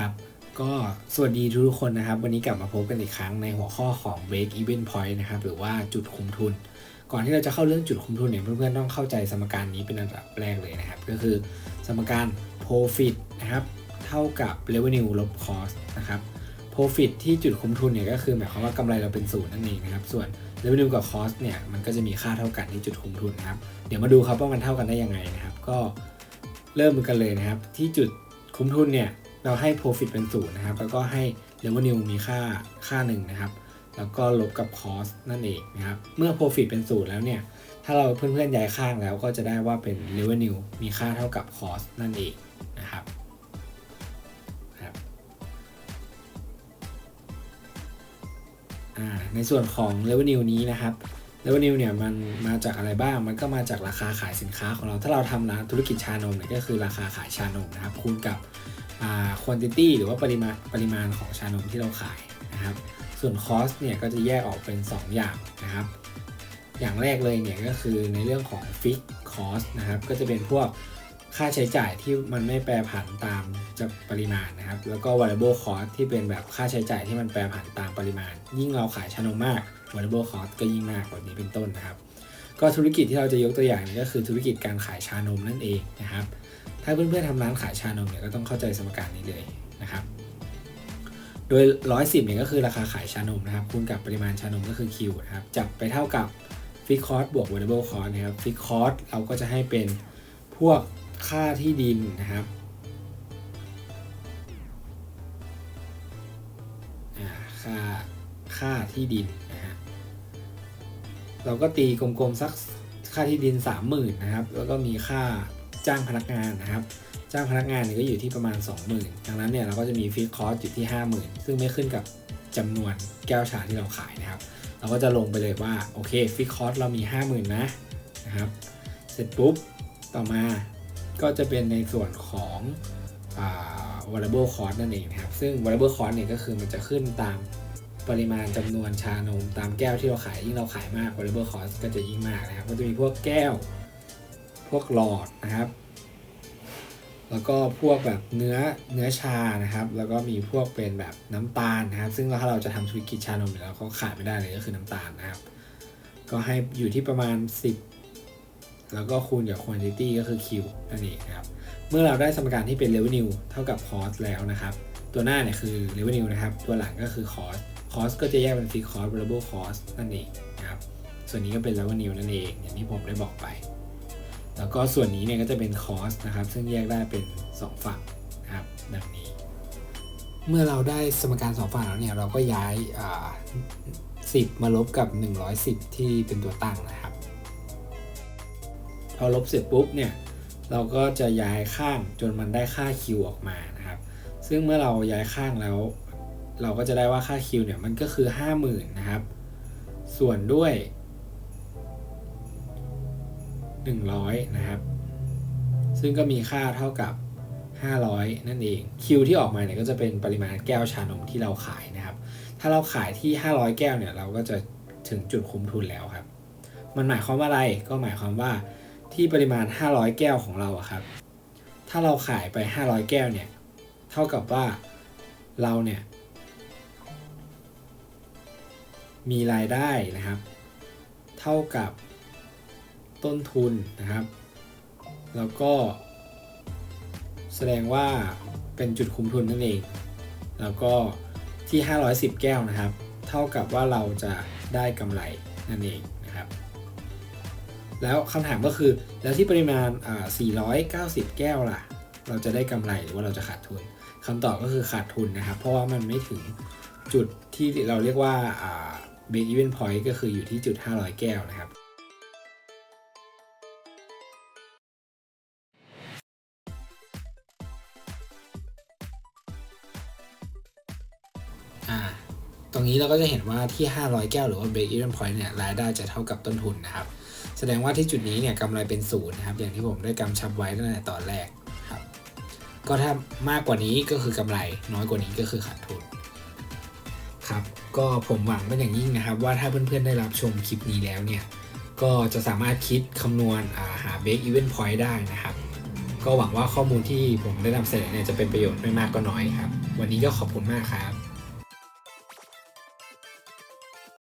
ครับ ก็สวัสดีทุกคนนะครับ วันนี้กลับมาพบกันอีกครั้งในหัวข้อของ break even point นะครับ หรือว่าจุดคุมทุน ก่อนที่เราจะเข้าเรื่องจุดคุมทุนเนี่ยเพื่อนๆต้องเข้าใจสมการนี้เป็นอันดับแรกเลยนะครับ ก็คือสมการ profit นะครับ เท่ากับ revenue ลบ cost นะครับ profit ที่จุดคุมทุนเนี่ยก็คือหมายความว่ากำไรเราเป็นศูนย์นั่นเองนะครับ ส่วน revenue กับ cost เนี่ยมันก็จะมีค่าเท่ากันที่จุดคุมทุนนะครับ เดี๋ยวมาดูครับว่ามันเท่ากันได้ยังไงนะครับ ก็เริ่มกันเลยนะครับ ที่จุดคุ้มทุนเนี่ย เราให้ profit เป็นศูนย์นะครับ แล้วก็ให้ revenue มีค่าค่าหนึ่งนะครับ แล้วก็ลบกับ cost นั่นเองนะครับ เมื่อ profit เป็นศูนย์แล้วเนี่ย ถ้าเราเพื่อนๆย้ายข้างแล้วก็จะได้ว่าเป็น revenue มีค่าเท่ากับ cost นั่นเองนะครับในส่วนของ revenue นี้นะครับ revenue เนี่ยมันมาจากอะไรบ้าง มันก็มาจากราคาขายสินค้าของเรา ถ้าเราทำร้านธุรกิจชานมเนี่ยก็คือราคาขายชานมนะครับ คูณกับ quantity หรือว่าปริมาณปริมาณของชานมที่เราขายนะครับ ส่วน cost เนี่ยก็จะแยกออกเป็น 2 อย่างนะครับ อย่างแรกเลยเนี่ยก็คือในเรื่องของ fixed cost นะครับ ก็จะเป็นพวกค่าใช้จ่ายที่มันไม่แปรผันตาม จะปริมาณนะครับ แล้วก็ variable cost ที่เป็นแบบค่าใช้จ่ายที่มันแปรผันตามปริมาณ ยิ่งเราขายชานมมาก variable cost ก็ยิ่งมากแบบนี้เป็นต้นนะครับ ก็ธุรกิจที่เราจะยกตัวอย่างนี่ก็คือธุรกิจการขายชานมนั่นเองนะครับ ถ้าเพื่อนๆทำร้านขายชานมเนี่ยก็ต้องเข้าใจสมการนี้เลยนะครับ โดย 110เนี่ยก็คือราคาขายชานมนะครับคูณกับปริมาณชานมก็คือ Q นะครับจับไปเท่ากับ Fixed Cost บวก Variable Cost นะครับ Fixed Cost เราก็จะให้เป็นพวกค่าที่ดินนะครับ ค่าค่าที่ดินนะฮะเราก็ตีกลมๆสักค่าที่ดิน 30,000นะครับ แล้วก็มีค่าจ้างพนักงานนะครับ จ้างพนักงานเนี่ยก็อยู่ที่ประมาณ 20,000ดังนั้นเนี่ยเราก็จะมีฟิกคอสอยู่ที่ 50,000 ซึ่งไม่ขึ้นกับจำนวนแก้วชาที่เราขายนะครับ เราก็จะลงไปเลยว่าโอเคฟิกคอสเรามี 50,000 นะนะครับ เสร็จปุ๊บต่อมาก็จะเป็นในส่วนของอ่า variable cost นั่นเองนะครับ ซึ่ง variable cost เนี่ยก็คือมันจะขึ้นตามปริมาณจำนวนชานมตามแก้วที่เราขาย ยิ่งเราขายมาก variable cost ก็จะยิ่งมากนะครับ ก็จะมีพวกแก้ว พวกหลอดนะครับ แล้วก็พวกแบบเนื้อเนื้อชานะครับ แล้วก็มีพวกเป็นแบบน้ำตาลนะครับ ซึ่งถ้าเราจะทำธุรกิจชานมเนี่ยเราก็ขาดไม่ได้เลยก็คือน้ำตาลนะครับ ก็ให้อยู่ที่ประมาณ 10 แล้วก็คูณกับ quantity ก็คือ Q นั่นเองนะครับ เมื่อเราได้สมการที่เป็น revenue เท่ากับ cost แล้วนะครับ ตัวหน้าเนี่ยคือ revenue นะครับ ตัวหลังก็คือ cost cost ก็จะแยกเป็น fixed cost variable cost นั่นเองนะครับ ส่วนนี้ก็เป็น revenue นั่นเองอย่างที่ผมได้บอกไป แล้วก็ส่วนนี้เนี่ยก็จะเป็น cost นะครับ ซึ่งแยกได้เป็น 2 ฝั่งนะครับดังนี้ เมื่อเราได้สมการสองฝั่งแล้วเนี่ยเราก็ย้าย10 มาลบกับ 110 ที่เป็นตัวตั้งนะครับ อลบเสร็จปุ๊บเนี่ยเราก็จะย้ายข้างจนมันได้ค่า Q ออกมานะครับ ซึ่งเมื่อเราย้ายข้างแล้ว เราก็จะได้ว่าค่า Q เนี่ยมันก็คือ 50,000 นะครับ ส่วนด้วย 100 นะครับ ซึ่งก็มีค่าเท่ากับ 500 นั่นเอง Q ที่ออกมาเนี่ยก็จะเป็นปริมาณแก้วชานมที่เราขายนะครับ ถ้าเราขายที่ 500 แก้วเนี่ยเราก็จะถึงจุดคุ้มทุนแล้วครับ มันหมายความว่าอะไร ก็หมายความว่า ที่ปริมาณ 500 แก้วของเราอะครับ ถ้าเราขายไป 500 แก้วเนี่ย เท่ากับว่าเราเนี่ย มีรายได้นะครับ เท่ากับต้นทุนนะครับ แล้วก็ แสดงว่าเป็นจุดคุ้มทุนนั่นเอง แล้วก็ที่ 510 แก้วนะครับ เท่ากับว่าเราจะได้กำไรนั่นเอง แล้วคำถามก็คือแล้วที่ปริมาณอ่า490 แก้วล่ะ เราจะได้กำไรหรือว่าเราจะขาดทุนคำตอบก็คือขาดทุนนะครับ เพราะว่ามันไม่ถึงจุดที่เราเรียกว่าอ่า break even point ก็คืออยู่ที่จุด 500 แก้วนะครับ รงนี้เราก็จะเห็นว่าที่ 500 แก้วหรือว่า break even point เนี่ยรายได้จะเท่ากับต้นทุนนะครับ แสดงว่าที่จุดนี้เนี่ยกำไรเป็นศูนย์นะครับ อย่างที่ผมได้กำชับไว้ตั้งแต่ตอนแรกครับ ก็ถ้ามากกว่านี้ก็คือกำไร น้อยกว่านี้ก็คือขาดทุนครับก็ผมหวังเป็นอย่างยิ่งนะครับ ว่าถ้าเพื่อนๆได้รับชมคลิปนี้แล้วเนี่ยก็จะสามารถคิดคำนวณหา break even point ได้นะครับ ก็หวังว่าข้อมูลที่ผมได้นำเสนอเนี่ยจะเป็นประโยชน์ไม่มากก็น้อยครับ วันนี้ก็ขอบคุณมากครับ